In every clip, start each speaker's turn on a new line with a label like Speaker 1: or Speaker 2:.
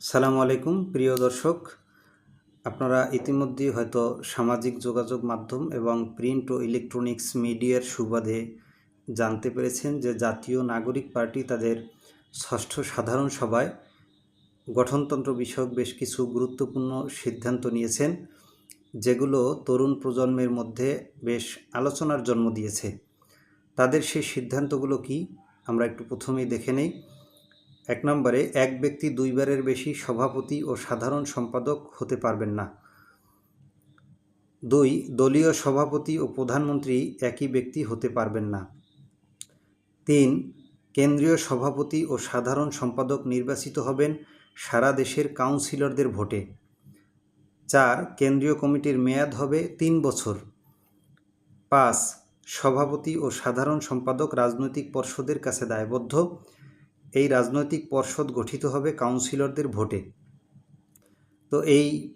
Speaker 1: সালামু আলাইকুম, প্রিয় দর্শক। আপনারা ইতিমধ্যে হয়তো সামাজিক যোগাযোগ মাধ্যম এবং প্রিন্ট ও ইলেকট্রনিক্স মিডিয়ার সুবাদে জানতে পেরেছেন যে জাতীয় নাগরিক পার্টি তাদের ষষ্ঠ সাধারণ সভায় গঠনতন্ত্র বিষয়ক বেশ কিছু গুরুত্বপূর্ণ সিদ্ধান্ত নিয়েছেন, যেগুলো তরুণ প্রজন্মের মধ্যে বেশ আলোচনার জন্ম দিয়েছে। তাদের সেই সিদ্ধান্তগুলো কি? আমরা একটু প্রথমেই দেখে নেই। এক নম্বরে, এক ব্যক্তি দুইবারের বেশি সভাপতি ও সাধারণ সম্পাদক হতে পারবেন না। দুই, দলীয় সভাপতি ও প্রধানমন্ত্রী একই ব্যক্তি হতে পারবেন না। তিন, কেন্দ্রীয় সভাপতি ও সাধারণ সম্পাদক নির্বাচিত হবেন সারা দেশের কাউন্সিলরদের ভোটে। চার, কেন্দ্রীয় কমিটির মেয়াদ হবে তিন বছর। পাঁচ, সভাপতি ও সাধারণ সম্পাদক রাজনৈতিক পর্ষদের কাছে দায়বদ্ধ। এই রাজনৈতিক পর্ষদ গঠিত হবে কাউন্সিলরদের ভোটে। তো এই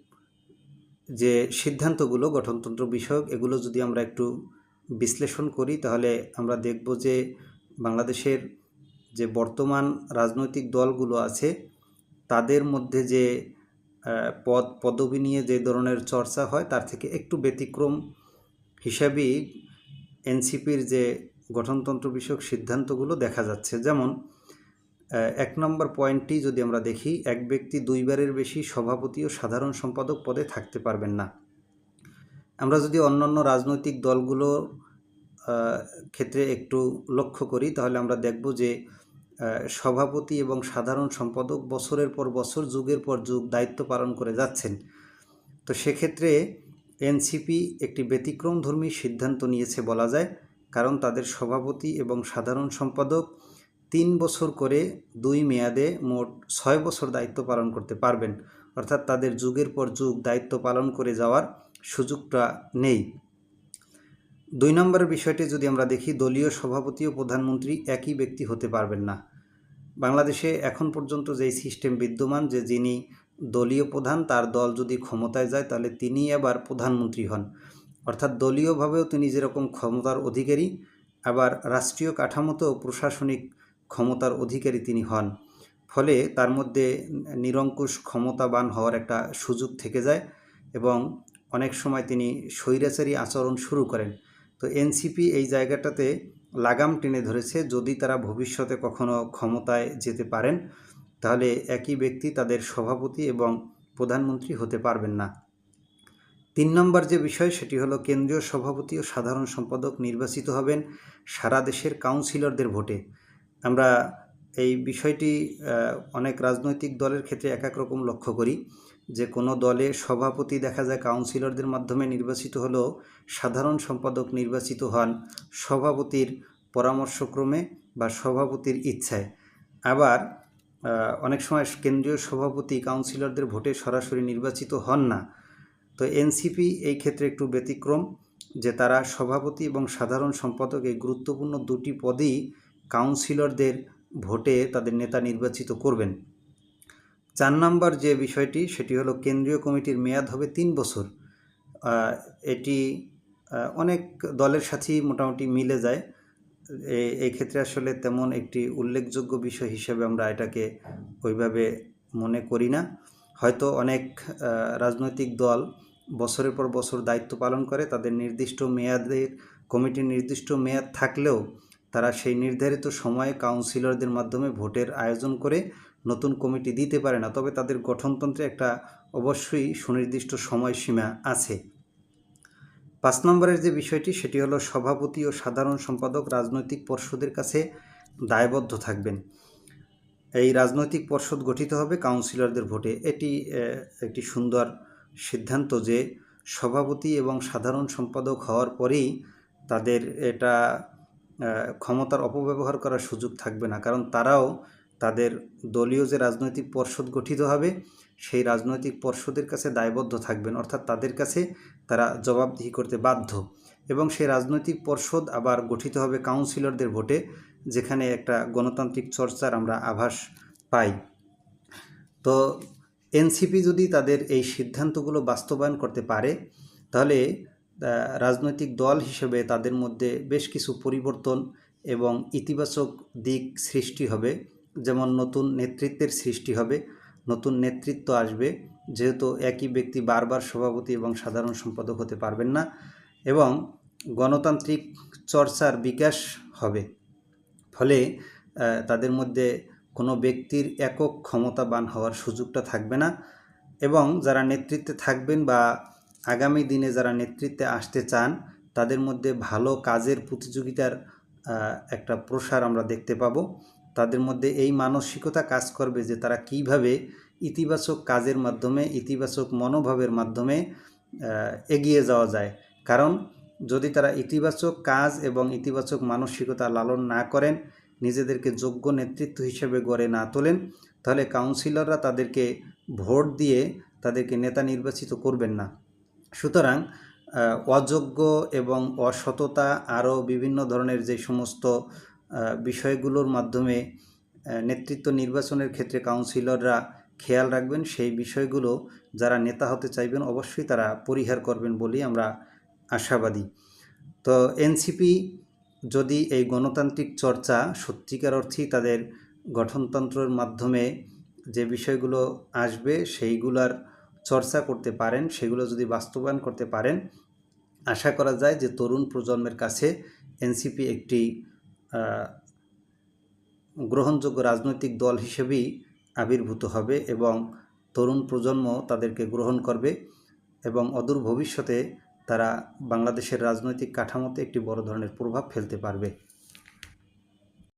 Speaker 1: যে সিদ্ধান্তগুলো, গঠনতন্ত্র বিষয়ক, এগুলো যদি আমরা একটু বিশ্লেষণ করি, তাহলে আমরা দেখব যে বাংলাদেশের যে বর্তমান রাজনৈতিক দলগুলো আছে, তাদের মধ্যে যে পদ, পদবি নিয়ে যে ধরনের চর্চা হয়, তার থেকে একটু ব্যতিক্রম হিসাবেই এনসিপির যে গঠনতন্ত্র বিষয়ক সিদ্ধান্তগুলো দেখা যাচ্ছে। যেমন এক নম্বর পয়েন্টটি যদি আমরা দেখি, এক ব্যক্তি দুইবারের বেশি সভাপতি ও সাধারণ সম্পাদক পদে থাকতে পারবেন না। আমরা যদি অন্যান্য রাজনৈতিক দলগুলোর ক্ষেত্রে একটু লক্ষ্য করি, তাহলে আমরা দেখব যে সভাপতি এবং সাধারণ সম্পাদক বছরের পর বছর, যুগের পর যুগ দায়িত্ব পালন করে যাচ্ছেন। তো সেক্ষেত্রে এনসিপি একটি ব্যতিক্রমধর্মী সিদ্ধান্ত নিয়েছে বলা যায়, কারণ তাদের সভাপতি এবং সাধারণ সম্পাদক তিন বছর করে দুই মেয়াদে মোট ছয় বছর দায়িত্ব পালন করতে পারবেন। অর্থাৎ তাদের যুগের পর যুগ দায়িত্ব পালন করে যাওয়ার সুযোগটা নেই। দুই নম্বরের বিষয়টি যদি আমরা দেখি, দলীয় সভাপতি ও প্রধানমন্ত্রী একই ব্যক্তি হতে পারবেন না। বাংলাদেশে এখন পর্যন্ত যেই সিস্টেম বিদ্যমান, যে যিনি দলীয় প্রধান, তার দল যদি ক্ষমতায় যায়, তাহলে তিনি আবার প্রধানমন্ত্রী হন। অর্থাৎ দলীয়ভাবেও তিনি যেরকম ক্ষমতার অধিকারী, আবার রাষ্ট্রীয় কাঠামোতেও প্রশাসনিক ক্ষমতার অধিকারী তিনি হন। ফলে তার মধ্যে নিরঙ্কুশ ক্ষমতাবান হওয়ার একটা সুযোগ থেকে যায় এবং অনেক সময় তিনি স্বৈরাচারী আচরণ শুরু করেন। তো এনসিপি এই জায়গাটাতে লাগাম টেনে ধরেছে, যদি তারা ভবিষ্যতে কখনো ক্ষমতায় যেতে পারেন, তাহলে একই ব্যক্তি তাদের সভাপতি এবং প্রধানমন্ত্রী হতে পারবেন না। তিন নম্বর যে বিষয়, সেটি হলো কেন্দ্রীয় সভাপতি ও সাধারণ সম্পাদক নির্বাচিত হবেন সারা দেশের কাউন্সিলরদের ভোটে। আমরা এই বিষয়টি অনেক রাজনৈতিক দলের ক্ষেত্রে এক এক রকম লক্ষ্য করি। যে কোনো দলে সভাপতি দেখা যায় কাউন্সিলরদের মাধ্যমে নির্বাচিত হলেও সাধারণ সম্পাদক নির্বাচিত হন সভাপতির পরামর্শক্রমে বা সভাপতির ইচ্ছায়। আবার অনেক সময় কেন্দ্রীয় সভাপতি কাউন্সিলরদের ভোটে সরাসরি নির্বাচিত হন না। তো এনসিপি এই ক্ষেত্রে একটু ব্যতিক্রম যে তারা সভাপতি এবং সাধারণ সম্পাদক এই গুরুত্বপূর্ণ দুটি পদেই কাউন্সিলরদের ভোটে তাদের নেতা নির্বাচিত করবেন। চার নম্বর যে বিষয়টি, সেটি হলো কেন্দ্রীয় কমিটির মেয়াদ হবে তিন বছর। এটি অনেক দলের সাথেই মোটামুটি মিলে যায়। এই ক্ষেত্রে আসলে তেমন একটি উল্লেখযোগ্য বিষয় হিসেবে আমরা এটাকে ওইভাবে মনে করি না। হয়তো অনেক রাজনৈতিক দল বছরের পর বছর দায়িত্ব পালন করে, তাদের নির্দিষ্ট মেয়াদের, কমিটির নির্দিষ্ট মেয়াদ থাকলেও তারা সেই নির্ধারিত সময়ে কাউন্সিলরদের মাধ্যমে ভোটের আয়োজন করে নতুন কমিটি দিতে পারে না। তবে তাদের গঠনতন্ত্রে একটা অবশ্যই সুনির্দিষ্ট সময়সীমা আছে। পাঁচ নম্বরের যে বিষয়টি, সেটি হলো সভাপতি ও সাধারণ সম্পাদক রাজনৈতিক পর্ষদের কাছে দায়বদ্ধ থাকবেন। এই রাজনৈতিক পর্ষদ গঠিত হবে কাউন্সিলরদের ভোটে। এটি একটি সুন্দর সিদ্ধান্ত যে সভাপতি এবং সাধারণ সম্পাদক হওয়ার পরেই তাদের এটা ক্ষমতার অপব্যবহার করার সুযোগ থাকবে না। কারণ তারাও তাদের দলীয় যে রাজনৈতিক পর্ষদ গঠিত হবে, সেই রাজনৈতিক পর্ষদের কাছে দায়বদ্ধ থাকবেন। অর্থাৎ তাদের কাছে তারা জবাবদিহি করতে বাধ্য। এবং সেই রাজনৈতিক পর্ষদ আবার গঠিত হবে কাউন্সিলরদের ভোটে, যেখানে একটা গণতান্ত্রিক চর্চার আমরা আভাস পাই। তো এনসিপি যদি তাদের এই সিদ্ধান্তগুলো বাস্তবায়ন করতে পারে, তাহলে রাজনৈতিক দল হিসেবে তাদের মধ্যে বেশ কিছু পরিবর্তন এবং ইতিবাচক দিক সৃষ্টি হবে। যেমন নতুন নেতৃত্বের সৃষ্টি হবে, নতুন নেতৃত্ব আসবে। যেহেতু একই ব্যক্তি বারবার সভাপতি এবং সাধারণ সম্পাদক হতে পারবেন না এবং গণতান্ত্রিক চর্চার বিকাশ হবে। ফলে তাদের মধ্যে কোনো ব্যক্তির একক ক্ষমতাবান হওয়ার সুযোগটা থাকবে না এবং যারা নেতৃত্বে থাকবেন বা আগামী দিনে যারা নেতৃত্বে আসতে চান, তাদের মধ্যে ভালো কাজের প্রতিযোগিতার একটা প্রসার আমরা দেখতে পাবো। তাদের মধ্যে এই মানসিকতা কাজ করবে যে তারা কীভাবে ইতিবাচক কাজের মাধ্যমে, ইতিবাচক মনোভাবের মাধ্যমে এগিয়ে যাওয়া যায়। কারণ যদি তারা ইতিবাচক কাজ এবং ইতিবাচক মানসিকতা লালন না করেন, নিজেদেরকে যোগ্য নেতৃত্ব হিসেবে গড়ে না তোলেন, তাহলে কাউন্সিলররা তাদেরকে ভোট দিয়ে তাদেরকে নেতা নির্বাচিত করবেন না। সুতরাং অযোগ্য এবং অসততা আরও বিভিন্ন ধরনের যে সমস্ত বিষয়গুলোর মাধ্যমে নেতৃত্ব নির্বাচনের ক্ষেত্রে কাউন্সিলররা খেয়াল রাখবেন, সেই বিষয়গুলো যারা নেতা হতে চাইবেন অবশ্যই তারা পরিহার করবেন বলেই আমরা আশাবাদী। তো এনসিপি যদি এই গণতান্ত্রিক চর্চা সত্যিকার অর্থেই তাদের গঠনতন্ত্রের মাধ্যমে যে বিষয়গুলো আসবে সেইগুলার চর্চা করতে পারেন, সেগুলো যদি বাস্তবায়ন করতে পারেন, আশা করা যায় যে তরুণ প্রজন্মের কাছে এনসিপি একটি গ্রহণযোগ্য রাজনৈতিক দল হিসেবেই আবির্ভূত হবে এবং তরুণ প্রজন্ম তাদেরকে গ্রহণ করবে এবং অদূর ভবিষ্যতে তারা বাংলাদেশের রাজনৈতিক কাঠামোতে একটি বড় ধরনের প্রভাব ফেলতে পারবে।